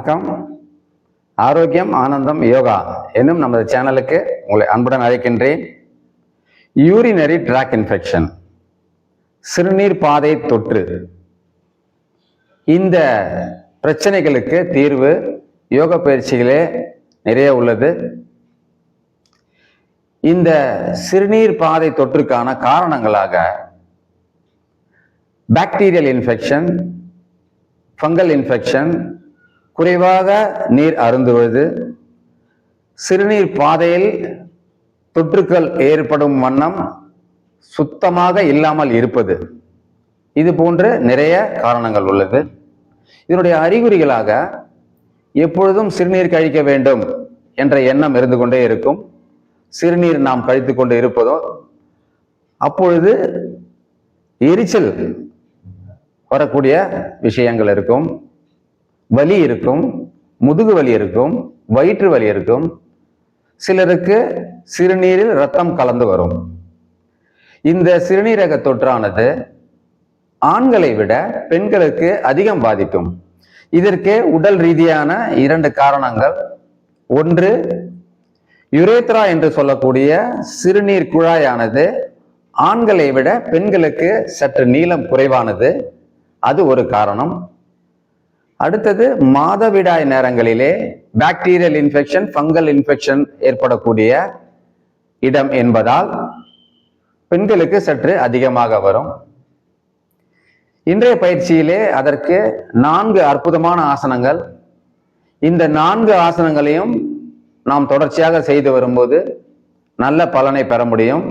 வணக்கம். ஆரோக்கியம் ஆனந்தம் யோகா என்னும் நமது சேனலுக்கு உங்களை அன்புடன் அழைக்கின்றேன். யூரினரி ட்ராக் இன்ஃபெக்ஷன் சிறுநீர் பாதை தொற்று. இந்த பிரச்சனைகளுக்கு தீர்வு யோக பயிற்சிகளே நிறைய உள்ளது. இந்த சிறுநீர் பாதை தொற்றுக்கான காரணங்களாக பாக்டீரியல் இன்ஃபெக்ஷன் ஃபங்கல் இன்ஃபெக்ஷன் குறைவாக நீர் அருந்துவது சிறுநீர் பாதையில் தொற்றுக்கள் ஏற்படும் வண்ணம் சுத்தமாக இல்லாமல் இருப்பது. இது போன்ற நிறைய காரணங்கள் உள்ளது. இதனுடைய அறிகுறிகளாக எப்பொழுதும் சிறுநீர் கழிக்க வேண்டும் என்ற எண்ணம் இருந்து கொண்டே இருக்கும். சிறுநீர் நாம் கழித்து கொண்டு இருப்பதோ அப்பொழுது எரிச்சல் வரக்கூடிய விஷயங்கள் இருக்கும். வலி இருக்கும் முதுகு வலி இருக்கும் வயிற்று வலி இருக்கும். சிலருக்கு சிறுநீரில் ரத்தம் கலந்து வரும். இந்த சிறுநீரக தொற்றானது ஆண்களை விட பெண்களுக்கு அதிகம் பாதிக்கும். இதற்கு உடல் ரீதியான இரண்டு காரணங்கள். ஒன்று யுரேத்ரா என்று சொல்லக்கூடிய சிறுநீர் குழாயானது ஆண்களை விட பெண்களுக்கு சற்று நீளம் குறைவானது. அது ஒரு காரணம். அடுத்தது மாதவிடாய் நேரங்களிலே பாக்டீரியல் இன்ஃபெக்ஷன் ஃபங்கல் இன்ஃபெக்ஷன் ஏற்படக்கூடிய இடம் என்பதால் பெண்களுக்கு சற்று அதிகமாக வரும். இன்றைய பயிற்சியிலே அதற்கு நான்கு அற்புதமான ஆசனங்கள். இந்த நான்கு ஆசனங்களையும் நாம் தொடர்ச்சியாக செய்து வரும்போது நல்ல பலனை பெற முடியும்.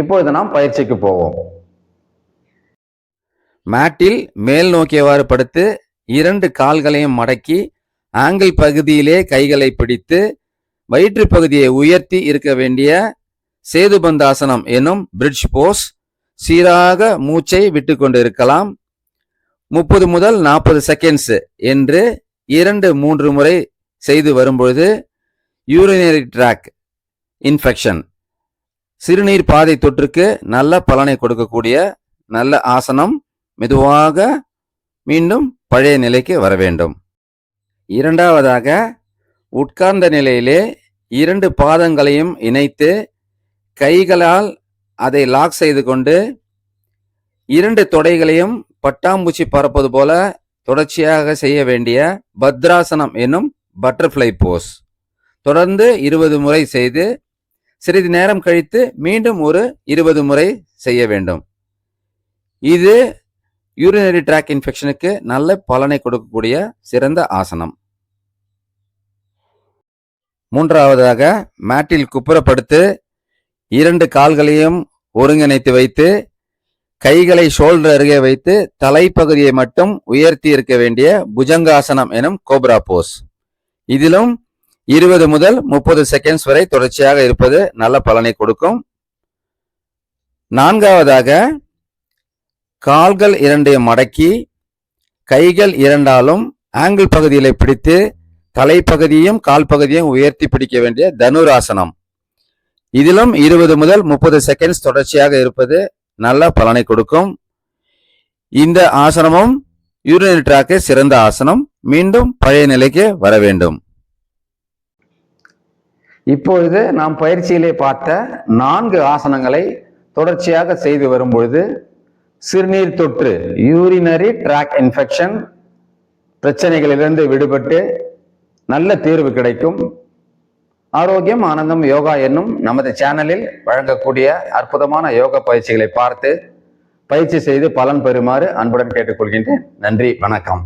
இப்பொழுது நாம் பயிற்சிக்கு போவோம். மேட்டில் மேல் நோக்கியவாறு படுத்து இரண்டு கால்களையும் மடக்கி ஆங்கிள் பகுதியிலே கைகளை பிடித்து வயிற்று பகுதியை உயர்த்தி இருக்க வேண்டிய சேதுபந்தாசனம் எனும் பிரிட்ஜ் போஸ் சீராக மூச்சை விட்டு கொண்டு இருக்கலாம் முப்பது முதல் நாற்பது செகண்ட்ஸ் என்று இரண்டு மூன்று முறை செய்து வரும்பொழுது யூரினரி ட்ராக் இன்ஃபெக்ஷன் சிறுநீர் பாதை தொற்றுக்கு நல்ல பலனை கொடுக்கக்கூடிய நல்ல ஆசனம் மெதுவாக மீண்டும் பழைய நிலைக்கு வர வேண்டும் இரண்டாவதாக உட்கார்ந்த நிலையிலே இரண்டு பாதங்களையும் இணைத்து கைகளால் அதை லாக் செய்து கொண்டு இரண்டு தொடைகளையும் பட்டாம்பூச்சி பறப்பது போல தொடர்ச்சியாக செய்ய வேண்டிய பத்ராசனம் என்னும் பட்டர்ஃப்ளை போஸ் தொடர்ந்து இருபது முறை செய்து சிறிது நேரம் கழித்து மீண்டும் ஒரு இருபது முறை செய்ய வேண்டும். இது யூரினரி ட்ராக் இன்ஃபெக்ஷனுக்கு நல்ல பலனை கொடுக்கக்கூடிய சிறந்த ஆசனம். மூன்றாவதாக மேட்டில் குப்புறப்படுத்து இரண்டு கால்களையும் ஒருங்கிணைத்து வைத்து கைகளை ஷோல்டர் அருகே வைத்து தலைப்பகுதியை மட்டும் உயர்த்தி இருக்க வேண்டிய புஜங்காசனம் எனும் கோப்ரா போஸ் இதிலும் இருபது முதல் முப்பது செகண்ட்ஸ் வரை தொடர்ச்சியாக இருப்பது நல்ல பலனை கொடுக்கும். நான்காவதாக கால்கள் இரண்டையும் மடக்கி கைகள் இரண்டாலும் ஆங்கிள் பகுதிகளை பிடித்து தலைப்பகுதியும் கால் பகுதியும் உயர்த்தி பிடிக்க வேண்டிய தனுராசனம். இதிலும் இருபது முதல் முப்பது செகண்ட்ஸ் தொடர்ச்சியாக இருப்பது நல்ல பலனை கொடுக்கும். இந்த ஆசனமும் யூரினிட்ராக்கு சிறந்த ஆசனம். மீண்டும் பழைய நிலைக்கு வர வேண்டும். இப்பொழுது நாம் பயிற்சியிலே பார்த்த நான்கு ஆசனங்களை தொடர்ச்சியாக செய்து வரும்பொழுது சிறுநீர் தொற்று யூரினரி ட்ராக் இன்ஃபெக்ஷன் பிரச்சனைகளிலிருந்து விடுபட்டு நல்ல தீர்வு கிடைக்கும். ஆரோக்கியம் ஆனந்தம் யோகா என்னும் நமது சேனலில் வழங்கக்கூடிய அற்புதமான யோக பயிற்சிகளை பார்த்து பயிற்சி செய்து பலன் பெறுமாறு அன்புடன் கேட்டுக்கொள்கின்றேன். நன்றி வணக்கம்.